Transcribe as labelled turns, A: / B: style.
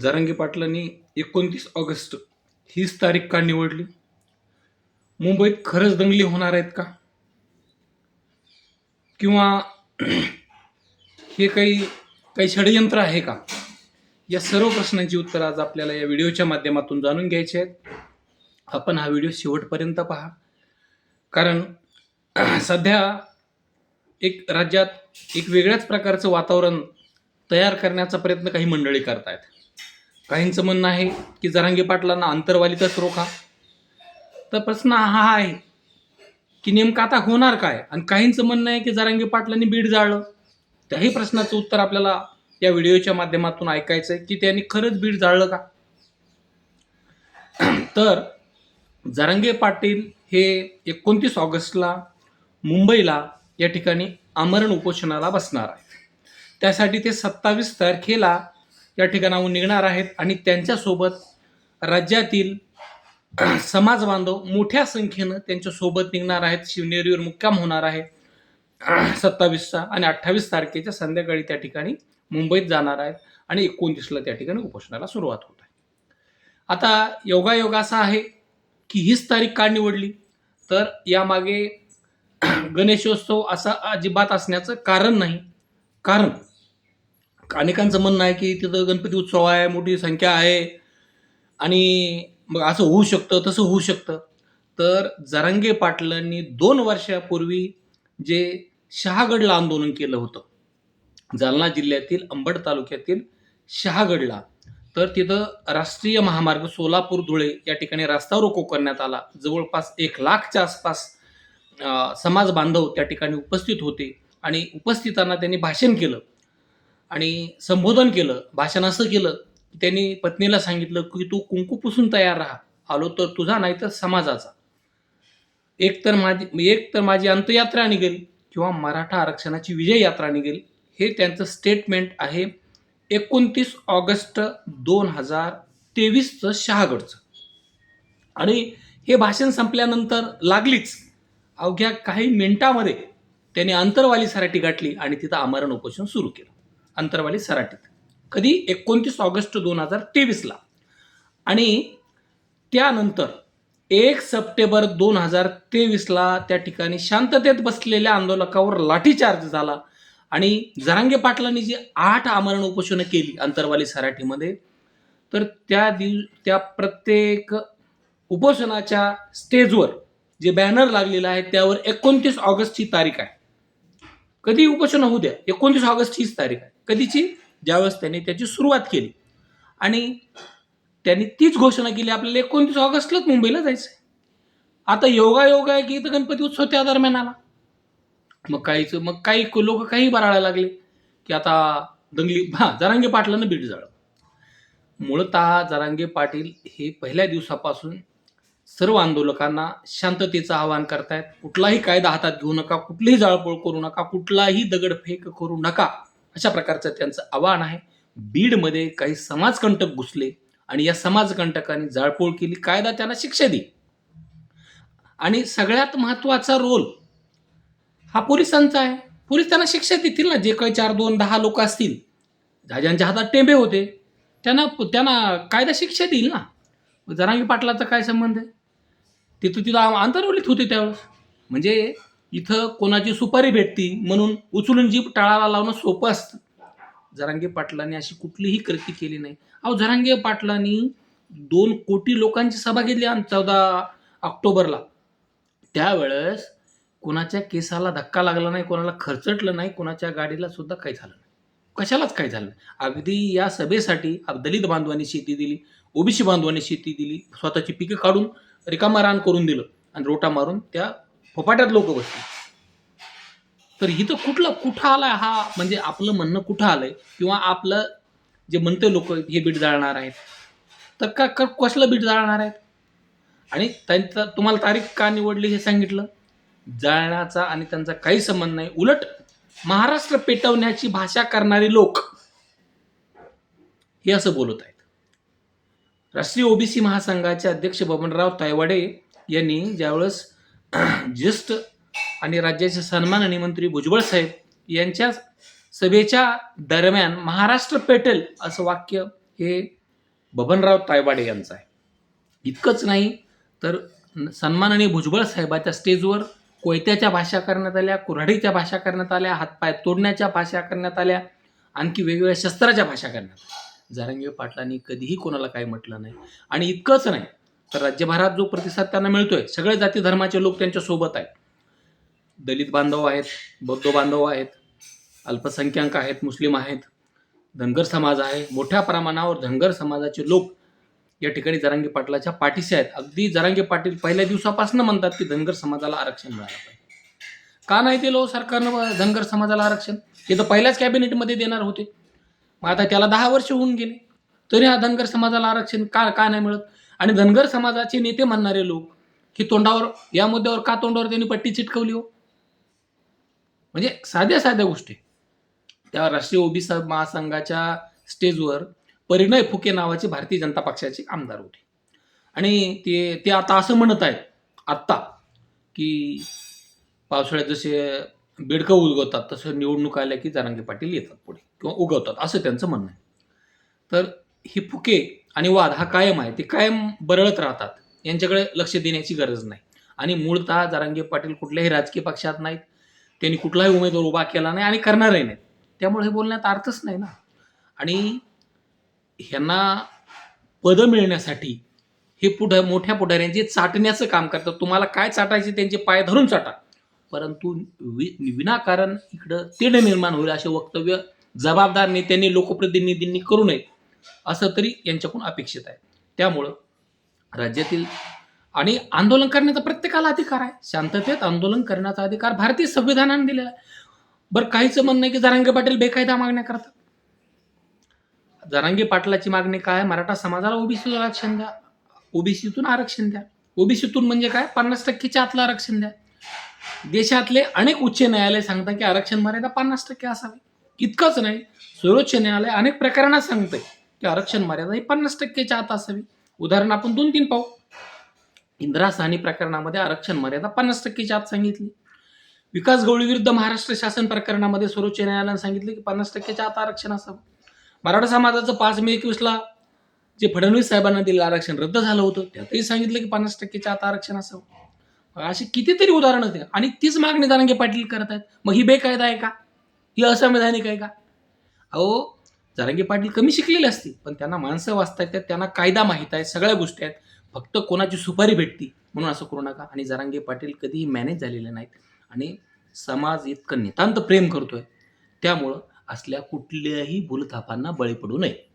A: जरंगी पाटलांनी एकोणतीस ऑगस्ट हीच तारीख का निवडली? मुंबईत खरंच दंगली होणार आहेत का? किंवा हे काही काही षडयंत्र आहे का? या सर्व प्रश्नांची उत्तरं आज आपल्याला या व्हिडिओच्या माध्यमातून जाणून घ्यायची आहेत. आपण हा व्हिडिओ शेवटपर्यंत पहा. कारण सध्या एक राज्यात एक वेगळ्याच प्रकारचं वातावरण तयार करण्याचा प्रयत्न काही मंडळी करतायत. काहींचं म्हणणं आहे की जरांगे पाटलांना अंतरवालीतच रोखा. तर प्रश्न हा आहे की नेमकं आता होणार काय? आणि काहींचं म्हणणं आहे की जरांगे पाटलांनी बीड जाळलं? त्याही प्रश्नाचं उत्तर आपल्याला या व्हिडिओच्या माध्यमातून ऐकायचं आहे की त्यांनी खरंच बीड जाळलं का? तर जरांगे पाटील हे एकोणतीस ऑगस्टला मुंबईला या ठिकाणी आमरण उपोषणाला बसणार आहे त्यासाठी ते सत्तावीस तारखेला या ठिकाणाहून निघणार आहेत आणि त्यांच्यासोबत राज्यातील समाज बांधव मोठ्या संख्येनं त्यांच्यासोबत निघणार आहेत. शिवनेरीवर मुक्काम होणार आहे. सत्तावीसचा आणि अठ्ठावीस तारखेच्या संध्याकाळी त्या ठिकाणी मुंबईत जाणार आहेत आणि एकोणतीसला त्या ठिकाणी उपोषणाला सुरुवात होत आहे. आता योगायोग असा आहे की हीच तारीख का निवडली? तर यामागे गणेशोत्सव असा अजिबात असण्याचं कारण नाही. कारण अनेकांचं म्हणणं आहे की तिथं गणपती उत्सव आहे मोठी संख्या आहे. आणि मग असं होऊ शकतं तसं होऊ शकतं. तर जरांगे पाटलांनी दोन वर्षापूर्वी जे शहागडला आंदोलन केलं होतं जालना जिल्ह्यातील अंबड तालुक्यातील शहागडला तर तिथं राष्ट्रीय महामार्ग सोलापूर धुळे या ठिकाणी रस्ता रोको करण्यात आला. जवळपास एक लाखच्या आसपास समाज बांधव त्या ठिकाणी उपस्थित होते आणि उपस्थितांना त्यांनी भाषण केलं. आणि संबोधन केलं भाषण असं केलं की त्यांनी पत्नीला सांगितलं की तू कुंकू पुसून तयार राहा. आलो तर तुझा नाही तर समाजाचा. एक तर माझी एक तर माझी अंतयात्रा निघेल किंवा मराठा आरक्षणाची विजय यात्रा निघेल हे त्यांचं स्टेटमेंट आहे एकोणतीस ऑगस्ट दोन हजार तेवीसचं शहागडचं. आणि हे भाषण संपल्यानंतर लागलीच. अवघ्या काही मिनिटामध्ये त्यांनी अंतरवाली सराटी गाठली आणि तिथं आमरण उपोषण सुरू केलं. अंतरवाली सराटीत. कधी? एकोणतीस ऑगस्ट दोन हजार तेवीसला. आणि त्यानंतर एक सप्टेंबर दोन हजार तेवीसला त्या ठिकाणी शांततेत बसलेल्या आंदोलकावर लाठीचार्ज झाला आणि जरांगे पाटलांनी जी आठ आमरण उपोषणं केली अंतरवाली सराठीमध्ये तर त्या दिव त्या प्रत्येक उपोषणाच्या स्टेजवर जे बॅनर लागलेलं आहे त्यावर एकोणतीस ऑगस्टची तारीख आहे. कधी उपोषण होऊ द्या? एकोणतीस ऑगस्ट हीच तारीख आहे. कधीची? ज्यावेळेस त्यांनी त्याची सुरुवात केली. आणि त्यांनी तीच घोषणा केली आपल्याला एकोणतीस ऑगस्टलाच मुंबईला जायचं आहे आता योगा योगा आहे की इथं गणपती उत्सव त्या दरम्यान आला. मग काहीचं मग काही लोक काही बराळायला लागले की आता दंगली हां जरांगे पाटलानं बीड जाळं मूळतः जरांगे पाटील हे पहिल्या दिवसापासून सर्व आंदोलकांना शांततेचं आवाहन करतायत. कुठलाही कायदा हातात घेऊ नका कुठलीही जाळपोळ करू नका कुठलाही दगडफेक करू नका. अशा प्रकारचं त्यांचं आव्हान आहे. बीडमध्ये काही समाजकंटक घुसले आणि या समाजकंटकांनी जाळपोळ केली कायदा त्यांना शिक्षा दिली. आणि सगळ्यात महत्त्वाचा रोल हा पोलिसांचा आहे. पोलीस त्यांना शिक्षा देतील ना जे काही चार दोन दहा लोक असतील. ज्यांच्या हातात टेंबे होते. त्यांना त्यांना कायदा शिक्षा देईल ना. जरांगी पाटलाचा काय संबंध आहे? तिथं तिथं आंतरवलीत होते त्यावेळेस. म्हणजे इथं कोणाची सुपारी भेटती म्हणून उचलून जीप टाळाला लावणं सोपं असतं. जरांगे पाटलांनी अशी कुठलीही कृती केली नाही. अहो जरांगे पाटलांनी दोन कोटी लोकांची सभा घेतली आणि चौदा ऑक्टोबरला. त्यावेळेस कोणाच्या केसाला धक्का लागला नाही कोणाला खर्चटलं नाही कोणाच्या गाडीला सुद्धा काही झालं नाही. कशालाच काही झालं नाही. अगदी या सभेसाठी दलित बांधवांनी शेती दिली ओबीसी बांधवांनी शेती दिली स्वतःची पिकं काढून रिकामा रान करून दिलं आणि रोटा मारून त्या फोपाट्यात लोक बसली. तर इथं कुठलं कुठं आलाय हा म्हणजे आपलं म्हणणं कुठं आलंय? किंवा आपलं जे म्हणते लोक हे बीट जाळणार आहेत. तर का कसलं बीट जाळणार आहेत? आणि त्यांचं तुम्हाला तारीख का निवडली हे सांगितलं? जाळण्याचा आणि त्यांचा काही संबंध नाही. उलट महाराष्ट्र पेटवण्याची भाषा करणारे लोक हे असं बोलत आहेत. राष्ट्रीय ओबीसी महासंघाचे अध्यक्ष बबनराव तायवाडे यांनी ज्यावेळेस ज्येष्ठ आणि राज्याचे सन्माननीय मंत्री भुजबळ साहेब यांच्या सभेच्या दरम्यान महाराष्ट्र पेटेल असं वाक्य हे बबनराव तायवाडे यांचं आहे. इतकंच नाही तर सन्माननीय भुजबळ साहेबाच्या स्टेजवर कोयत्याच्या भाषा करण्यात आल्या कुऱ्हाडीच्या भाषा करण्यात आल्या हातपाय तोडण्याच्या भाषा करण्यात आल्या आणखी वेगवेगळ्या शस्त्राच्या भाषा करण्यात आल्या. जारंगीर पाटलांनी कधीही कोणाला काही म्हटलं नाही. आणि इतकंच नाही तर राज्यभरात जो प्रतिसाद त्यांना मिळतोय सगळे जाती धर्माचे लोक त्यांच्यासोबत आहेत. दलित बांधव आहेत बौद्ध बांधव आहेत अल्पसंख्याक आहेत मुस्लिम आहेत धनगर समाज आहे मोठ्या प्रमाणावर धनगर समाजाचे लोक या ठिकाणी जरांगी पाटलाच्या पाठीशी आहेत. अगदी जरांगी पाटील पहिल्या दिवसापासून म्हणतात की धनगर समाजाला आरक्षण मिळालं पाहिजे. का नाही दिलं हो सरकारनं धनगर समाजाला आरक्षण? हे तर पहिल्याच कॅबिनेटमध्ये देणार होते. मग आता त्याला दहा वर्ष होऊन गेले. तरी हा धनगर समाजाला आरक्षण का का नाही मिळत? आणि धनगर समाजाचे नेते म्हणणारे लोक की तोंडावर या मुद्द्यावर का तोंडावर त्यांनी पट्टी चिटकवली हो? म्हणजे साध्या साध्या गोष्टी. त्या राष्ट्रीय ओबीसी महासंघाच्या स्टेजवर परिणय फुके नावाचे भारतीय जनता पक्षाचे आमदार होते. आणि ते ते आता असं म्हणत आहेत आत्ता की पावसाळ्यात जसे बेडकं उगवतात तसं निवडणूक आल्या की जरांगे पाटील येतात पुढे किंवा उगवतात असं त्यांचं म्हणणं आहे. तर ही फुके आणि वाद हा कायम आहे. ते कायम बरळत राहतात. यांच्याकडे लक्ष देण्याची गरज नाही. आणि मूळतः जरांगे पाटील कुठल्याही राजकीय पक्षात नाहीत. त्यांनी कुठलाही उमेदवार उभा केला नाही आणि करणारही नाही त्यामुळे हे बोलण्यात अर्थच नाही ना. आणि ह्यांना पदं मिळण्यासाठी हे पुढ मोठ्या पुढाऱ्यांचे चाटण्याचं काम करतात. तुम्हाला काय चाटायचे त्यांचे पाय धरून चाटा. परंतु वि विनाकारण इकडं तेढ निर्माण होईल असे वक्तव्य जबाबदार नेत्यांनी लोकप्रतिनिधींनी करू नये. असं तरी यांच्याकडून अपेक्षित आहे. त्यामुळं राज्यातील आणि आंदोलन करण्याचा प्रत्येकाला अधिकार आहे. शांततेत आंदोलन करण्याचा अधिकार भारतीय संविधानाने दिलेला आहे. बरं काहीचं म्हणणं आहे की जरांगे पाटील बेकायदा मागण्या करतात. जरांगे पाटलाची मागणी काय मराठा समाजाला ओबीसी आरक्षण द्या. ओबीसीतून आरक्षण द्या. ओबीसीतून म्हणजे काय? पन्नास टक्केच्या आतलं आरक्षण द्या. देशातले अनेक उच्च न्यायालय सांगतात की आरक्षण मर्यादा पन्नास टक्के असावी. इतकंच नाही सर्वोच्च न्यायालय अनेक प्रकरणात सांगतंय. की आरक्षण मर्यादा ही पन्नास टक्केच्या आत असावी. उदाहरण आपण दोन तीन पाहू. इंदिरा साहनी प्रकरणामध्ये आरक्षण मर्यादा पन्नास टक्केच्या आत सांगितली. विकास गवळी विरुद्ध महाराष्ट्र शासन प्रकरणामध्ये सर्वोच्च न्यायालयाने सांगितले की पन्नास टक्केच्या आत आरक्षण असावं. मराठा समाजाचं पाच मे एकवीसला जे फडणवीस साहेबांना दिलेलं आरक्षण रद्द झालं होतं त्यातही सांगितलं की पन्नास टक्केच्या आत आरक्षण असावं. अशी कितीतरी उदाहरणं आहेत आणि तीच मागणी दानंगे पाटील करत आहेत मग ही बेकायदा आहे का? ही असंवैधानिक आहे का? अहो जरांगे पाटील कमी शिकलेले असतील पण त्यांना माणसं वाचता येतात त्यांना कायदा माहीत आहे सगळ्या गोष्टी आहेत. फक्त कोणाची सुपारी भेटती म्हणून असं करू नका. आणि जरांगे पाटील कधीही मॅनेज झालेले नाहीत. आणि समाज इतकं नितांत प्रेम करतोय. त्यामुळं असल्या कुठल्याही भूलथापांना बळी पडू नये.